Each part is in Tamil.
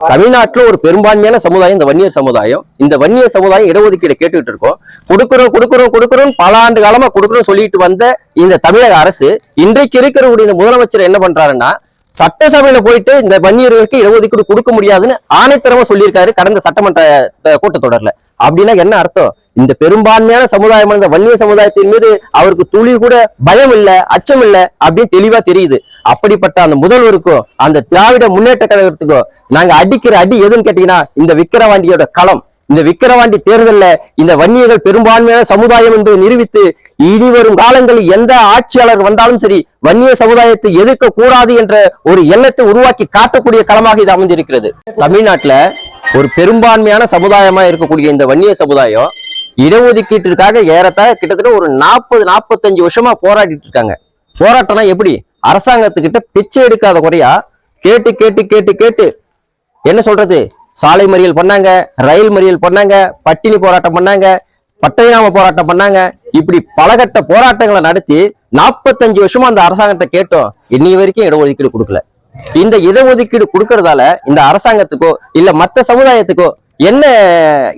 தமிழ்நாட்டுல ஒரு பெரும்பான்மையான சமுதாயம் இந்த வன்னியர் சமுதாயம். இந்த வன்னியர் சமுதாயம் இடஒதுக்கீடு கேட்டுக்கிட்டு இருக்கோம். கொடுக்குறோம் கொடுக்குறோம் கொடுக்குறோம் பல ஆண்டு காலமா கொடுக்குறோம் சொல்லிட்டு வந்த இந்த தமிழக அரசு இன்றைக்கு இருக்கிறவருடைய இந்த முதலமைச்சர் என்ன பண்றாருன்னா சட்டசபையில போயிட்டு இந்த வன்னியர்களுக்கு இடஒதுக்கீடு கொடுக்க முடியாதுன்னு ஆணைத்தரமா சொல்லியிருக்காரு கடந்த சட்டமன்ற கூட்டத்தொடர்ல. அப்படின்னா என்ன அர்த்தம்? இந்த பெரும்பான்மையான சமுதாயம் இந்த வன்னிய சமுதாயத்தின் மீது அவருக்கு துளி கூட பயம் இல்ல அச்சம் இல்ல அப்படின்னு தெளிவா தெரியுது. அப்படிப்பட்ட அந்த முதல்வருக்கும் அந்த திராவிட முன்னேற்ற கழகத்துக்கும் நாங்க அடிக்கிற அடி எதுன்னு கேட்டீங்கன்னா இந்த விக்கிரவாண்டியோட களம். இந்த விக்கிரவாண்டி தேர்தல்ல இந்த வன்னியர்கள் பெரும்பான்மையான சமுதாயம் என்று நிரூபித்து இனி வரும் காலங்களில் எந்த ஆட்சியாளர் வந்தாலும் சரி வன்னிய சமுதாயத்தை எதிர்க்க கூடாது என்ற ஒரு எண்ணத்தை உருவாக்கி காட்டக்கூடிய களமாக இது அமைஞ்சிருக்கிறது தமிழ்நாட்டுல ஒரு பெரும்பான்மையான சமுதாயமா இருக்கக்கூடிய இந்த வன்னிய சமுதாயம் இடஒதுக்கீட்டிற்காக ஏறத்தாழ கிட்டத்தட்ட ஒரு நாற்பது நாற்பத்தஞ்சு வருஷமா போராடிட்டு இருக்காங்க. போராட்டம்னா எப்படி? அரசாங்கத்துக்கிட்ட பிச்சை எடுக்காத குறையா? கேட்டு கேட்டு கேட்டு கேட்டு. என்ன சொல்றது? சாலை மறியல் பண்ணாங்க ரயில் மறியல் பண்ணாங்க பட்டினி போராட்டம் பண்ணாங்க பட்டயநாம போராட்டம் பண்ணாங்க. இப்படி பலகட்ட போராட்டங்களை நடத்தி நாற்பத்தஞ்சு வருஷமா அந்த அரசாங்கத்தை கேட்டோம். இன்னி வரைக்கும் இடஒதுக்கீடு கொடுக்கல. இந்த இடஒதுக்கீடு கொடுக்கறதால இந்த அரசாங்கத்துக்கோ இல்ல மற்ற சமுதாயத்துக்கோ என்ன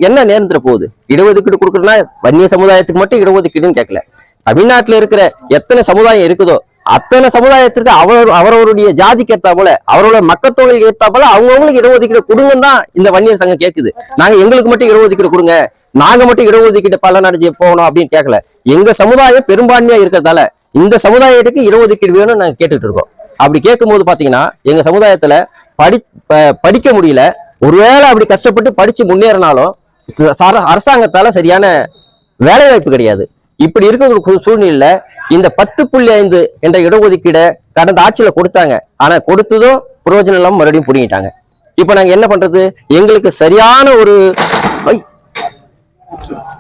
என்ன நேர்ந்துட போகுது? இடஒதுக்கீடு கொடுக்குறதுனா வன்னிய சமுதாயத்துக்கு மட்டும் இடஒதுக்கீடுன்னு கேட்கல. தமிழ்நாட்டில் இருக்கிற எத்தனை சமுதாயம் இருக்குதோ அத்தனை சமுதாயத்திற்கு அவர் அவரவருடைய ஜாதிக்கு ஏத்தாப்புல அவரோட மக்கள் தொகைக்கு போல அவங்கவுங்களுக்கு இடஒதுக்கீடு கொடுங்கன்னு தான் இந்த வன்னியர் சங்கம் கேட்குது நாங்க எங்களுக்கு மட்டும் இடஒதுக்கீடு கொடுங்க. நாங்க மட்டும் இடஒதுக்கீடு பலன் அடைஞ்சு போகணும் அப்படின்னு கேட்கல எங்க சமுதாயம் பெரும்பான்மையா இருக்கிறதால இந்த சமுதாயத்துக்கு இடஒதுக்கீடு வேணும்னு நாங்க கேட்டுட்டு இருக்கோம். அப்படி கேட்கும்போது பாத்தீங்கன்னா எங்க சமுதாயத்துல படி ப- படிக்க முடியல. ஒருவேளை அப்படி கஷ்டப்பட்டு படிச்சு முன்னேறினாலும் ச- அரசாங்கத்தால சரியான வேலை வாய்ப்பு கிடையாது. இப்படி இருக்கிற சூழ்நிலையில இந்த பத்து புள்ளி ஐந்து என்ற இடஒதுக்கீடை கடந்த ஆட்சியில கொடுத்தாங்க. ஆனா கொடுத்ததும் பிரயோஜனம் இல்லாம மறுபடியும் புடிங்கிட்டாங்க. இப்ப நாங்க என்ன பண்றது? எங்களுக்கு சரியான ஒரு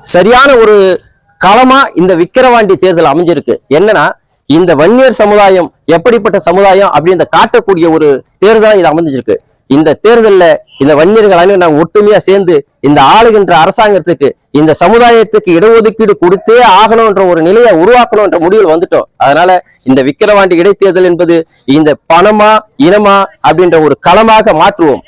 சரியான ஒரு களமா இந்த விக்கிரவாண்டி தேர்தல் அமைஞ்சிருக்கு. என்னன்னா இந்த வன்னியர் சமுதாயம் எப்படிப்பட்ட சமுதாயம் அப்படின்னு காட்டக்கூடிய ஒரு தேர்தலா இது அமைஞ்சிருக்கு. இந்த தேர்தல்ல இந்த வன்னியர்கள் அனைவரும் நாங்க ஒற்றுமையா சேர்ந்து இந்த ஆளுகின்ற அரசாங்கத்துக்கு இந்த சமுதாயத்துக்கு இடஒதுக்கீடு கொடுத்தே ஆகணும்ன்ற ஒரு நிலையை உருவாக்கணும்ன்ற முடிவில் வந்துட்டோம். அதனால இந்த விக்கிரவாண்டி இடைத்தேர்தல் என்பது இந்த பணமா இனமா அப்படின்ற ஒரு களமாக மாற்றுவோம்.